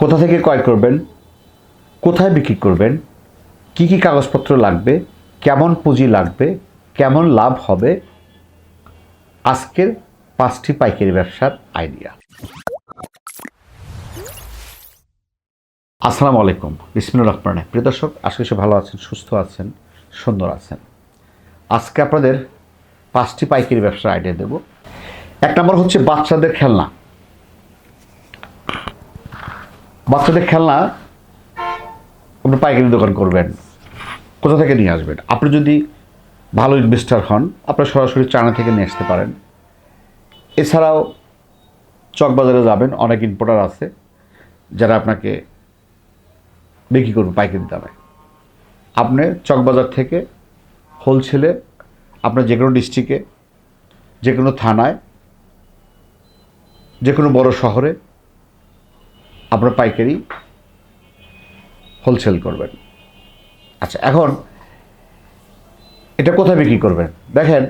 কোথা থেকে ক্রয় করবেন? কোথায় বিক্রি করবেন? কি কি কাগজপত্র লাগবে? কেমন পুঁজি লাগবে? কেমন লাভ হবে? আজকের পাঁচটি পাইকারি ব্যবসার আইডিয়া। আসসালামু আলাইকুম। বিসমিনুর রহমান প্রিয় দর্শক, আশা করি ভালো আছেন, সুস্থ আছেন, সুন্দর আছেন। আজকে আপনাদের পাঁচটি পাইকারি ব্যবসার আইডিয়া দেব। এক নম্বর হচ্ছে বাচ্চাদের খেলনা। বাচ্চাদের খেলনা আপনি পাইকারি দোকান করবেন। কোথা থেকে নিয়ে আসবেন? আপনি যদি ভালো ইনভেস্টার হন আপনার সরাসরি চায়না থেকে নিয়ে আসতে পারেন। এছাড়াও চকবাজারে যাবেন, অনেক ইম্পোর্টার আছে, যারা আপনাকে বিক্রি করবে পাইকারি দামে। আপনি চকবাজার থেকে হোলসেলে আপনার যে কোনো ডিস্ট্রিক্টে যে কোনো থানায় যে কোনো বড় শহরে আপনার পাইকারি হোলসেল করবেন। আচ্ছা এখন এটা কোথায় বিক্রি করবেন? দেখেন,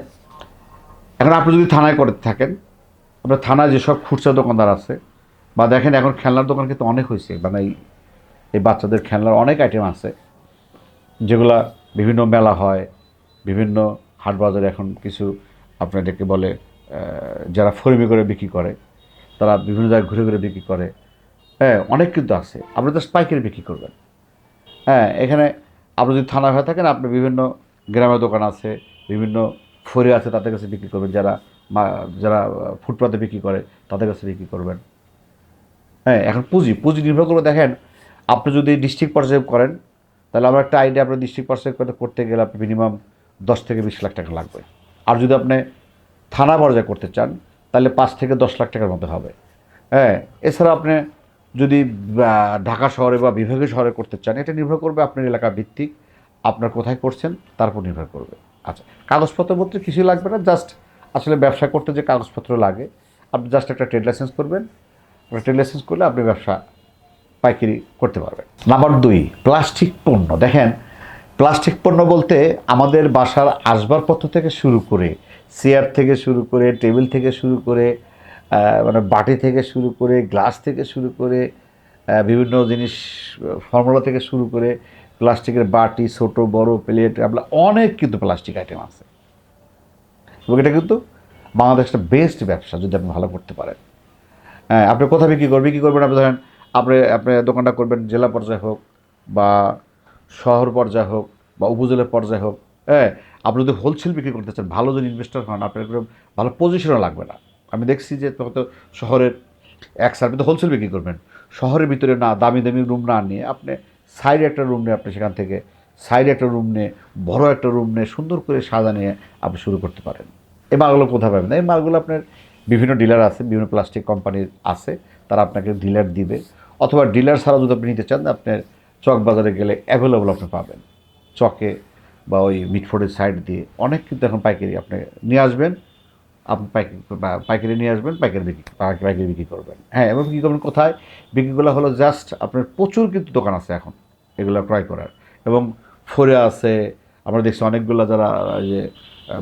এখন আপনি যদি থানায় করে থাকেন, আপনার থানায় যেসব খুচরা দোকানদার আছে, বা দেখেন এখন খেলনার দোকান কিন্তু অনেক হয়েছে মানে এই বাচ্চাদের খেলনার অনেক আইটেম আছে, যেগুলা বিভিন্ন মেলা হয়, বিভিন্ন হাট বাজারে এখন কিছু আপনাদেরকে বলে যারা ফরিমি করে বিক্রি করে, তারা বিভিন্ন জায়গায় ঘুরে ঘুরে বিক্রি করে হ্যাঁ অনেক কিন্তু আছে। আপনি জাস্ট পাইকারি বিক্রি করবেন। হ্যাঁ এখানে আপনি যদি থানা হয়ে থাকেন, আপনি বিভিন্ন গ্রামের দোকান আছে, বিভিন্ন ফরি আছে, তাদের কাছে বিক্রি করবেন। যারা যারা ফুটপাতে বিক্রি করে, তাদের কাছে বিক্রি করবেন। হ্যাঁ এখন পুঁজি পুঁজি নির্ভর করে দেখেন, আপনি যদি ডিস্ট্রিক্ট পর্যায়ে করেন, তাহলে আমার একটা আইডিয়া আপনার ডিস্ট্রিক্ট পর্যায়ে করতে করতে গেলে আপনি মিনিমাম দশ থেকে বিশ লাখ টাকা লাগবে। আর যদি আপনি থানা পর্যায়ে করতে চান, তাহলে পাঁচ থেকে দশ লাখ টাকার মধ্যে হবে। হ্যাঁ এছাড়া আপনি যদি ঢাকা শহরে বা বিভাগীয় শহরে করতে চান, এটা নির্ভর করবে আপনার এলাকা ভিত্তিক, আপনার কোথায় করছেন তার উপর নির্ভর করবে। আচ্ছা কাগজপত্র বলতে কিছুই লাগবে না, জাস্ট আসলে ব্যবসা করতে যে কাগজপত্র লাগে, আপনি জাস্ট একটা ট্রেড লাইসেন্স করবেন, একটা ট্রেড লাইসেন্স করলে আপনি ব্যবসা পাইকারি করতে পারবেন। নাম্বার দুই, প্লাস্টিক পণ্য। দেখেন, প্লাস্টিক পণ্য বলতে আমাদের বাসার আসবাবপত্র থেকে শুরু করে, চেয়ার থেকে শুরু করে, টেবিল থেকে শুরু করে মানে বাটি থেকে শুরু করে গ্লাস থেকে শুরু করে বিভিন্ন জিনিস, ফর্মুলা থেকে শুরু করে প্লাস্টিকের বাটি, ছোট, বড়, প্লেট আপনার অনেক কিন্তু প্লাস্টিক আইটেম আছে। এবং এটা কিন্তু বাংলাদেশটা বেস্ট ব্যবসা, যদি আপনি ভালো করতে পারেন। হ্যাঁ আপনি কোথায় বিক্রি করবেন বিক্রি করবেন আপনি ধরেন আপনি আপনি দোকানটা করবেন জেলা পর্যায়ে হোক বা শহর পর্যায়ে হোক বা উপজেলা পর্যায়ে হোক হ্যাঁ আপনি যদি হোলসেল বিক্রি করতে চান, ভালো যদি ইনভেস্টর হন, আপনার ভালো পজিশনও লাগবে না। আমি দেখছি যে হয়তো শহরের এক সার্ভিস হোলসেল বিক্রি করবেন। শহরের ভিতরে না দামি দামি রুম না নিয়ে আপনি সাইডে একটা রুম নিয়ে আপনি সেখান থেকে সাইডে একটা রুম নিয়ে, বড় একটা রুম নিয়ে সুন্দর করে সাজা নিয়ে আপনি শুরু করতে পারেন। এই মালগুলো কোথায় পাবেন? এই মালগুলো আপনার বিভিন্ন ডিলার আছে, বিভিন্ন প্লাস্টিক কোম্পানির আছে, তারা আপনাকে ডিলার দিবে। অথবা ডিলার ছাড়া যদি আপনি নিতে চান আপনার চক বাজারে গেলে অ্যাভেলেবল আপনি পাবেন। চকে বা ওই মিটফোর্ডের সাইড দিয়ে অনেক কিন্তু এখন পাইকারি আপনি নিয়ে আসবেন। আপনি পাইকারি নিয়ে আসবেন, পাইকারি বিক্রি পাইকারি বিক্রি করবেন। হ্যাঁ এবং কী করবেন, কোথায়? বিক্রিগুলো হলো জাস্ট আপনার প্রচুর কিন্তু দোকান আছে এখন, এগুলো ক্রয় করার। এবং ফোরে আছে, আমরা দেখছি অনেকগুলো যারা যে,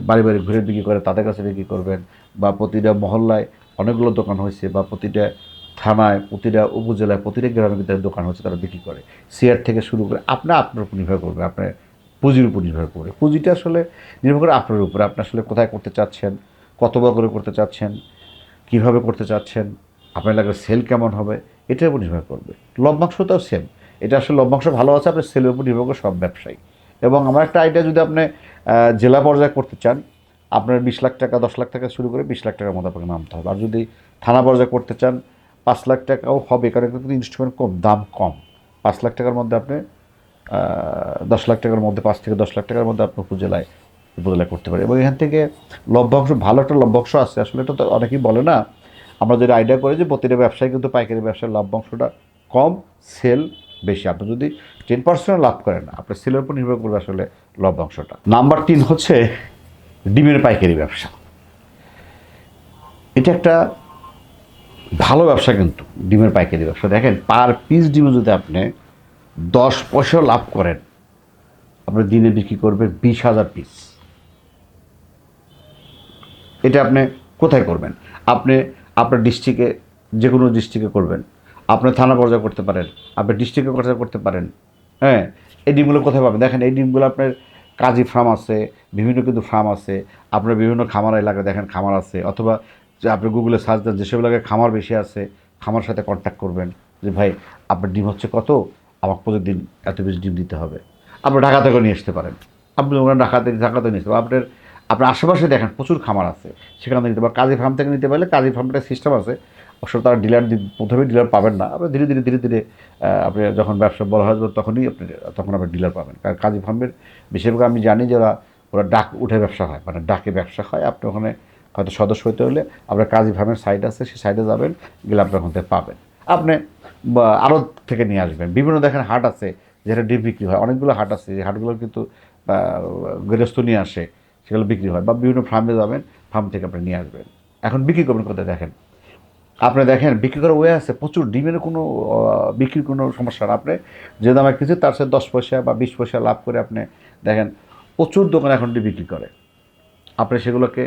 বাড়ি বাড়ি ঘুরে বিক্রি করে, তাদের কাছে বিক্রি করবেন, বা প্রতিটা মহল্লায় অনেকগুলো দোকান হয়েছে, বা প্রতিটা থানায়, প্রতিটা উপজেলায়, প্রতিটা গ্রামে কিন্তু দোকান হচ্ছে, তারা বিক্রি করে। শেয়ার থেকে শুরু করে আপনার আপনার উপর নির্ভর করবে, আপনার পুঁজির উপর নির্ভর করে পুঁজিটা আসলে নির্ভর করে আপনার উপরে, আপনি আসলে কোথায় করতে চাচ্ছেন কত বড় করে করতে চাচ্ছেন, কীভাবে করতে চাচ্ছেন, আপনার এলাকার সেল কেমন হবে, এটার উপর নির্ভর করবে। লভ্যাংশটাও সেম এটা আসলে লভ্যাংশ ভালো আছে, আপনার সেলের উপর নির্ভর করে সব ব্যবসায়ী। এবং আমার একটা আইডিয়া যদি আপনি জেলা পর্যায়ে করতে চান, আপনার বিশ লাখ টাকা, দশ লাখ টাকা শুরু করে বিশ লাখ টাকার মধ্যে আপনাকে নামতে হবে। আর যদি থানা পর্যায়ে করতে চান, পাঁচ লাখ টাকাও হবে, কারণ কিন্তু ইনস্ট্রুমেন্ট কম, দাম কম। পাঁচ লাখ টাকার মধ্যে আপনি দশ লাখ টাকার মধ্যে, পাঁচ থেকে দশ লাখ টাকার মধ্যে আপনি উপজেলায় উপজেলায় করতে পারেন এবং এখান থেকে লভ্যাংশ, ভালো একটা লভ্যাংশ আছে। আসলে এটা তো অনেকেই বলে না, আমরা যেটা আইডিয়া করি যে প্রতিটা ব্যবসায় কিন্তু পাইকারি ব্যবসার লভ্যাংশটা কম সেল বেশি। আপনি যদি টেন পার্সেন্ট লাভ করেন, আপনার সেলের উপর নির্ভর করবে আসলে লভ্যাংশটা। নাম্বার তিন হচ্ছে ডিমের পাইকারি ব্যবসা। এটা একটা ভালো ব্যবসা কিন্তু, ডিমের পাইকারি ব্যবসা। দেখেন পার পিস ডিমে যদি আপনি দশ পয়সা লাভ করেন, আপনি দিনে বিক্রি করবেন বিশ হাজার পিস এটা আপনি কোথায় করবেন? আপনি আপনার ডিস্ট্রিক্টে যে কোনো ডিস্ট্রিক্টে করবেন। আপনি থানা পর্যায়ে করতে পারেন। আপনি ডিস্ট্রিক্টে পর্যায়ে করতে পারেন। হ্যাঁ? এই ডিমগুলো কোথায় পাবেন? দেখেন এই ডিমগুলো আপনার কাজী ফার্ম আছে, বিভিন্ন কিন্তু ফার্ম আছে, আপনার বিভিন্ন খামার এলাকায় দেখেন, খামার আছে, অথবা যে আপনি গুগলে সার্চ দেন, যেসব এলাকায় খামার বেশি আছে খামার সাথে কন্ট্যাক্ট করবেন যে, ভাই, আপনার ডিম হচ্ছে কত? আমাকে প্রতিদিন এত বেশি ডিম দিতে হবে। আপনি ঢাকা থেকে নিয়ে আসতে পারেন। আপনি ওখানে ঢাকাতে ঢাকাতে নিয়ে আসতে পারেন। আপনার আপনার আশেপাশে দেখেন প্রচুর খামার আছে। সেখানে নিতে পারেন। কাজী ফার্ম থেকে নিতে পারলে কাজী ফার্মটা সিস্টেম আছে। অবশ্য তারা ডিলার প্রথমে ডিলার পাবেন না। আপনি ধীরে ধীরে ধীরে ধীরে আপনি যখন ব্যবসা বড় হয়ে তখনই আপনি, তখন আপনি ডিলার পাবেন। কারণ কাজী ফার্মের বেশিরভাগ আমি জানি যে ওরা ডাক উঠে ব্যবসা হয়। মানে ডাকে ব্যবসা হয়। আপনি ওখানে হয়তো সদস্য হতে হলে আপনার কাজী ফার্মের সাইট আছে। সেই সাইডে যাবেন, গেলে আপনি ওখান থেকে পাবেন। আপনি আরও থেকে নিয়ে আসবেন। বিভিন্ন দেখেন হাট আছে যেটা ডিম বিক্রি হয়। অনেকগুলো হাট আছে। যে হাটগুলো কিন্তু গৃহস্থ নিয়ে আসে। সেগুলো বিক্রি হয় বা বিভিন্ন ফার্মে যাবেন ফার্ম থেকে আপনি নিয়ে আসবেন। এখন বিক্রি করবেন কোথায় দেখেন? আপনি দেখেন, বিক্রি করার ওয়ে আছে, প্রচুর ডিমের কোনো বিক্রির কোনো সমস্যা না। আপনি যে দামে কিছু তার সাথে দশ পয়সা বা বিশ পয়সা লাভ করে আপনি দেখেন, প্রচুর দোকান এখন বিক্রি করে। আপনি সেগুলোকে,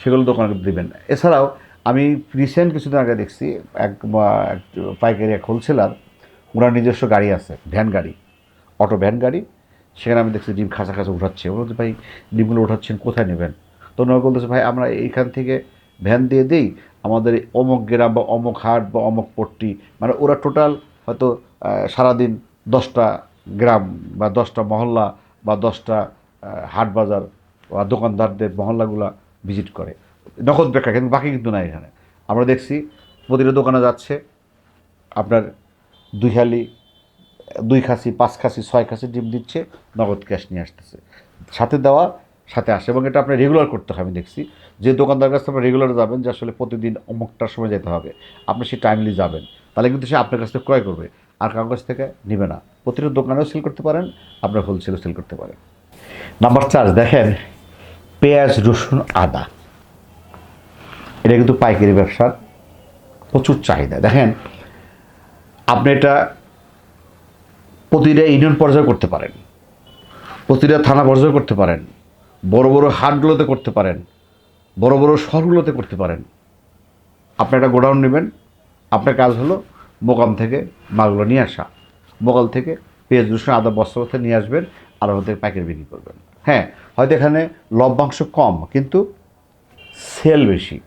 সেগুলো দোকানে দেবেন। এছাড়াও আমি রিসেন্ট কিছুদিন আগে দেখছি, এক পাইকারি এক হোলসেলার ওনার নিজস্ব গাড়ি আছে, ভ্যান গাড়ি, অটো ভ্যান গাড়ি। সেখানে আমি দেখছি ডিম খাঁচা খাঁচা উঠাচ্ছে। ওরা ভাই ডিমগুলো উঠাচ্ছেন, কোথায় নেবেন? তো ওনারা বলতেছে, ভাই, আমরা এইখান থেকে ভ্যান দিয়ে দিই, আমাদের অমুক গ্রাম বা অমুক হাট বা অমুক পট্টি মানে ওরা টোটাল হয়তো সারাদিন দশটা গ্রাম বা দশটা মহল্লা বা দশটা হাট বাজার বা দোকানদারদের মহল্লাগুলা ভিজিট করে। নগদ বেকার কিন্তু বাকি কিন্তু নাই এখানে। আমরা দেখছি, প্রতিটা দোকানে যাচ্ছে আপনার দুই হালি দুই খাসি, পাঁচ খাসি, ছয় খাসি ডিম দিচ্ছে, নগদ ক্যাশ নিয়ে আসতেছে। সাথে দেওয়া, সাথে আসে। এবং এটা আপনি রেগুলার করতে হবে, আমি দেখছি। যে দোকানদার কাছে আপনি রেগুলার যাবেন, যে আসলে প্রতিদিন অমুকটার সময় যেতে হবে, আপনি সে টাইমলি যাবেন। তাহলে কিন্তু সে আপনার কাছ থেকে ক্রয় করবে, আর কারোর কাছ থেকে নেবে না। প্রতিটা দোকানেও সেল করতে পারেন, আপনার হোলসেলও সেল করতে পারেন। নাম্বার চার, দেখেন, পেঁয়াজ, রসুন, আদা। এটা কিন্তু পাইকারি ব্যবসার প্রচুর চাহিদা। দেখেন, আপনি এটা প্রতিটা ইউনিয়ন পর্যায়ে করতে পারেন। প্রতিটা থানা পর্যায়ে করতে পারেন। বড় বড় হাটগুলোতে করতে পারেন। বড় বড় শহরগুলোতে করতে পারেন। আপনি একটা গোডাউন নেবেন। আপনার কাজ হলো মোকাম থেকে মালগুলো নিয়ে আসা। মোকাল থেকে পেঁয়াজ, রসুন, আদা, বস্তা নিয়ে আসবেন আর ওখান প্যাকেট বিক্রি করবেন। হ্যাঁ হয়তো এখানে লভ্যাংশ কম, কিন্তু সেল বেশি।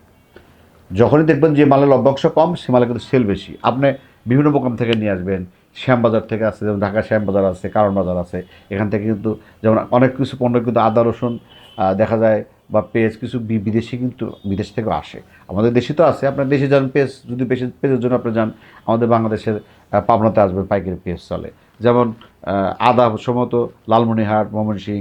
যখনই দেখবেন যে মালের লভ্যাংশ কম, সে মালে কিন্তু সেল বেশি। আপনি বিভিন্ন মোকাম থেকে নিয়ে আসবেন। শ্যামবাজার থেকে আছে, যেমন ঢাকা শ্যামবাজার আছে কারণ বাজার আছে। এখান থেকে কিন্তু যেমন অনেক কিছু পণ্য কিন্তু আদা, রসুন দেখা যায়, বা পেঁয়াজ, কিছু বিদেশি কিন্তু বিদেশ থেকেও আসে। আমাদের দেশে তো আছে, আপনার দেশে যান, পেঁয়াজ, যদি পেঁয়াজ, পেঁয়াজের জন্য আপনি যান, আমাদের বাংলাদেশের পাবনাতে আসবেন পাইকারি পেঁয়াজ চলে। যেমন আদা সম্ভবত লালমনিহাট ময়মনসিং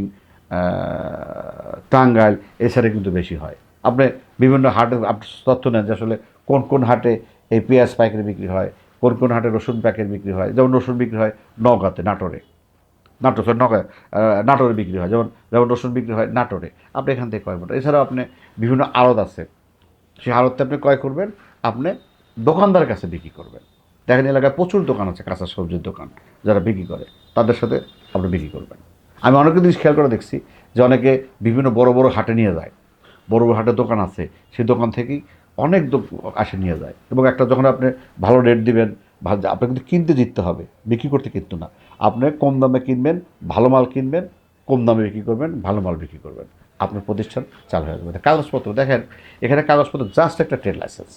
টাঙ্গাইল, এছাড়া কিন্তু বেশি হয়। আপনি বিভিন্ন হাটে আপনি তথ্য নেন যে আসলে কোন কোন হাটে এই পেঁয়াজ পাইকারি বিক্রি হয়। কোন কোন হাটে রসুন প্যাকেট বিক্রি হয়, যেমন রসুন বিক্রি হয় নওগাঁতে, নাটোরে। সরি নগা নাটোরে বিক্রি হয়, যেমন যেমন রসুন বিক্রি হয় নাটোরে। আপনি এখান থেকে ক্রয় করবেন এছাড়াও আপনি বিভিন্ন আড়ত আছে। সেই আড়তে আপনি ক্রয় করবেন, আপনি দোকানদারের কাছে বিক্রি করবেন। দেখেন এলাকায় প্রচুর দোকান আছে, কাঁচা সবজির দোকান, যারা বিক্রি করে, তাদের সাথে আপনি বিক্রি করবেন। আমি অনেক জিনিস খেয়াল করে দেখছি, যে অনেকে বিভিন্ন বড় বড় হাটে নিয়ে যায়। বড় বড় হাটে দোকান আছে, সেই দোকান থেকেই অনেক আসে নিয়ে যায়। এবং একটা যখন আপনি ভালো রেট দিবেন আপনাকে কিন্তু কিনতে জিততে হবে। বিক্রি করতে কিন্তু না। আপনি কম দামে কিনবেন, ভালো মাল কিনবেন, কম দামে বিক্রি করবেন, ভালো মাল বিক্রি করবেন। আপনার প্রতিষ্ঠান চালু হয়ে যাবে। কাগজপত্র, দেখেন, এখানে কাগজপত্র জাস্ট একটা ট্রেড লাইসেন্স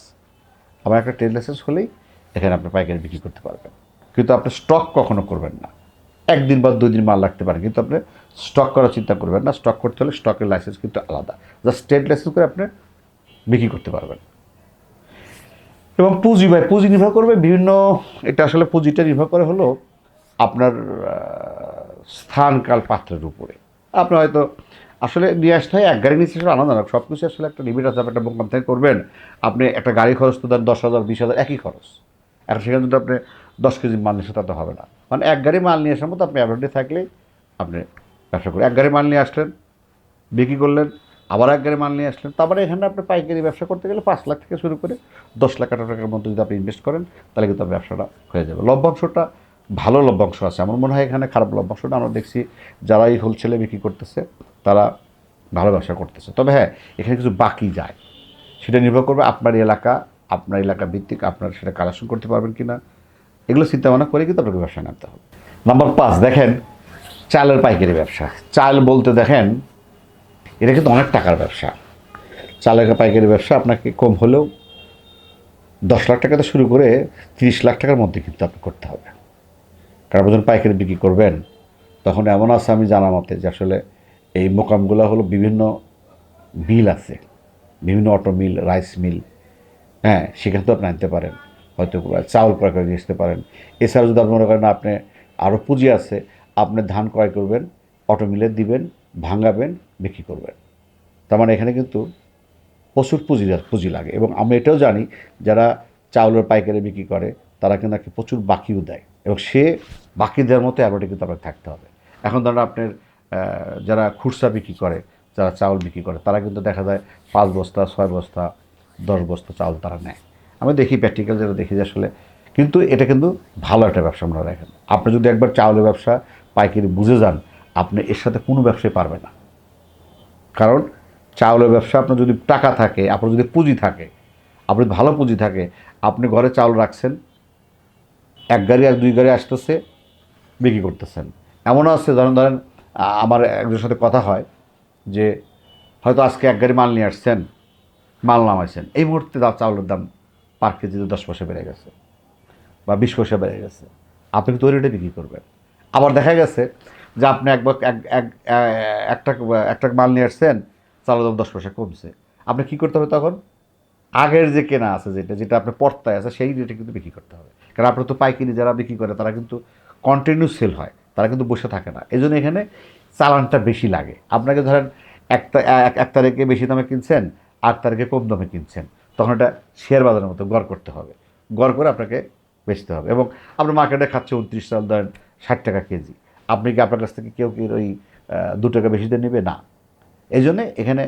আবার একটা ট্রেড লাইসেন্স হলেই এখানে আপনি পাইকারি বিক্রি করতে পারবেন। কিন্তু আপনি স্টক কখনো করবেন না। একদিন বা দুই দিন মাল রাখতে পারেন কিন্তু আপনি স্টক করার চিন্তা করবেন না। স্টক করতে হলে স্টকের লাইসেন্স কিন্তু আলাদা। জাস্ট ট্রেড লাইসেন্স করে আপনি বিক্রি করতে পারবেন। এবং পুঁজি, ভাই, পুঁজি নির্ভর করবে বিভিন্ন, এটা আসলে পুঁজিটা নির্ভর করে হলো আপনার স্থান কাল পাত্রের উপরে। আপনার হয়তো আসলে নিয়ে আসতে হয়, এক গাড়ি নিচে আসলে আলাদা সব কিছু আসলে একটা লিমিট আছে, আপনি একটা মোকাম করবেন। আপনি একটা গাড়ি খরচ তো দেন দশ হাজার, বিশ হাজার, একই খরচ। এখন সেখানে যদি আপনি দশ কেজি মাল নিয়ে তা তো হবে না। মানে এক গাড়ি মাল নিয়ে আসার মতো আপনি অ্যাভেলেবল থাকলেই আপনি ব্যবসা করেন। এক গাড়ি মাল নিয়ে আসলেন, বিক্রি করলেন আবার এক গাড়ি মাল নিয়ে আসলেন। তারপরে এখানে আপনি পাইকারি ব্যবসা করতে গেলে পাঁচ লাখ থেকে শুরু করে দশ লাখ টাকার মধ্যে যদি আপনি ইনভেস্ট করেন, তাহলে কিন্তু ব্যবসাটা হয়ে যাবে। লভ্যাংশটা, ভালো লভ্যাংশ আছে। আমার মনে হয় এখানে খারাপ লভ্যাংশটা আমরা দেখছি যারা এই হোলসেলে বিক্রি করতেছে, তারা ভালো ব্যবসা করতেছে। তবে হ্যাঁ এখানে কিছু বাকি যায়। সেটা নির্ভর করবে আপনার এলাকা আপনার এলাকা ভিত্তিক আপনার সেটা কালেকশন করতে পারবেন কি না এগুলো চিন্তা ভাবনা করে কিন্তু আপনাকে ব্যবসা নামতে হবে। নাম্বার পাঁচ, দেখেন, চালের পাইকারি ব্যবসা। চাল বলতে দেখেন এটা কিন্তু অনেক টাকার ব্যবসা। চালের পাইকারি ব্যবসা আপনাকে কম হলেও দশ লাখ টাকাতে শুরু করে তিরিশ লাখ টাকার মধ্যে কিন্তু আপনি করতে হবে। কারণ যখন পাইকারি বিক্রি করবেন, তখন এমন আছে আমি জানা মতে যে আসলে এই মোকামগুলো হলো বিভিন্ন মিল আছে। বিভিন্ন অটো মিল, রাইস মিল হ্যাঁ সেখান তো আপনি আনতে পারেন। হয়তো চাউল ক্রয় করে আসতে পারেন। এছাড়া যদি আপনি মনে করেন আপনি আরও পুঁজি আছে, আপনি ধান ক্রয় করবেন, অটো মিলে দিবেন, ভাঙাবেন বিক্রি করবেন। তার মানে এখানে কিন্তু প্রচুর পুঁজি পুঁজি লাগে এবং আমি এটাও জানি যারা চাউলের পাইকারি বিক্রি করে, তারা কিন্তু নাকি প্রচুর বাকিও দেয় এবং সে বাকি দেওয়ার মতো অ্যাবার্টে কিন্তু আপনার থাকতে হবে। এখন ধরুন আপনার যারা খুচরা বিক্রি করে, যারা চাউল বিক্রি করে, তারা কিন্তু দেখা যায় পাঁচ বস্তা, ছয় বস্তা, দশ বস্তা চাউল তারা নেয়। আমি দেখি প্র্যাকটিক্যাল যেটা দেখি যে আসলে কিন্তু এটা কিন্তু ভালো একটা ব্যবসা আমরা দেখেন। আপনি যদি একবার চাউলের ব্যবসা পাইকারি বুঝে যান, আপনি এর সাথে কোনো ব্যবসায় পারবে না। কারণ চাউলের ব্যবসা আপনার যদি টাকা থাকে, আপনার যদি পুঁজি থাকে, আপনার ভালো পুঁজি থাকে, আপনি ঘরে চাউল রাখছেন, এক গাড়ি আর দুই গাড়ি আসতেছে, বিক্রি করতেছেন। এমনও আছে, ধরেন ধরেন আমার একজনের সাথে কথা হয় যে, হয়তো আজকে এক গাড়ি মাল নিয়ে আসছেন, মাল নামাইছেন। এই মুহূর্তে চাউলের দাম পার কেজিতে দশ পয়সা বেড়ে গেছে বা বিশ পয়সা বেড়ে গেছে। আপনি কিন্তু ওই রেটে বিক্রি করবেন? আবার দেখা গেছে যে আপনি একবার এক এক একটা একটা মাল নিয়ে আসছেন, চালের দাম দশ পয়সা কমছে। আপনি কী করতে হবে তখন? আগের যে কেনা আছে যেটা যেটা আপনার পর্তায় আছে, সেই রেটে কিন্তু বিক্রি করতে হবে। কারণ আপনার তো পাইকারি যারা বিক্রি করে, তারা কিন্তু কন্টিনিউ সেল হয়, তারা কিন্তু বসে থাকে না। এই জন্য এখানে চালানটা বেশি লাগে। আপনাকে ধরেন একটা এক এক তারিখে বেশি দামে কিনছেন, আট তারিখে কম দামে কিনছেন, তখন এটা শেয়ার বাজারের মতো গড় করতে হবে। গড় করে আপনাকে বেচতে হবে। এবং আপনার মার্কেটে খাচ্ছে উনত্রিশ সাল ধরেন ষাট টাকা কেজি। আপনি কি আপনার কাছ থেকে কেউ কি ওই দু টাকা বেশি দিয়ে নেবে? না। এই জন্যে এখানে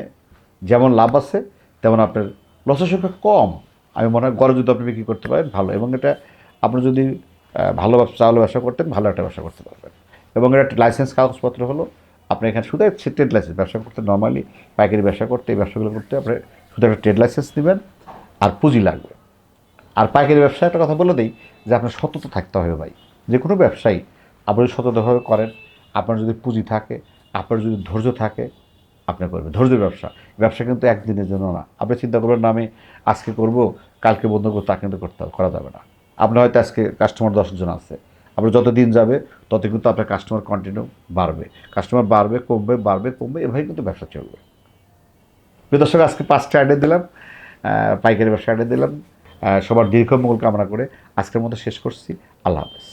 যেমন লাভ আছে, তেমন আপনার লসের সংখ্যা কম। আমি মনে হয় গড়ে যদি আপনি বিক্রি করতে পারেন, ভালো। এবং এটা আপনি যদি ভালো চাউলের ব্যবসা করতেন, ভালো একটা ব্যবসা করতে পারবেন। এবং এটা লাইসেন্স কাগজপত্র হলো, আপনি এখানে শুধু ট্রেড লাইসেন্স ব্যবসা করতে নর্মালি পাইকারি ব্যবসা করতে, এই ব্যবসাগুলো করতে আপনি শুধু একটা ট্রেড লাইসেন্স নেবেন, আর পুঁজি লাগবে। আর পাইকারি ব্যবসা একটা কথা বলে দিই, যে আপনার সততা থাকতে হবে ভাই। যে কোনো ব্যবসায়ী আপনি সততাভাবে করেন, আপনার যদি পুঁজি থাকে, আপনার যদি ধৈর্য থাকে আপনি করবেন। ধৈর্য ব্যবসা। ব্যবসা কিন্তু একদিনের জন্য না। আপনি চিন্তা করবেন না, আমি আজকে করব, কালকে বন্ধ করব, তা কিন্তু করতে করা যাবে না। আপনার হয়তো আজকে কাস্টমার দশজন আছে। আপনার যত দিন যাবে, তত কিন্তু আপনার কাস্টমার কন্টিনিউ বাড়বে। কাস্টমার বাড়বে, কমবে বাড়বে, কমবে, এভাবেই কিন্তু ব্যবসা চলবে। প্রিয় দর্শক, আজকে পাঁচটা অ্যাডে দিলাম পাইকারি ব্যবসা অ্যাডে দিলাম। সবার দীর্ঘ মঙ্গল কামনা করে আজকের মতো শেষ করছি। আল্লাহ হাফেজ।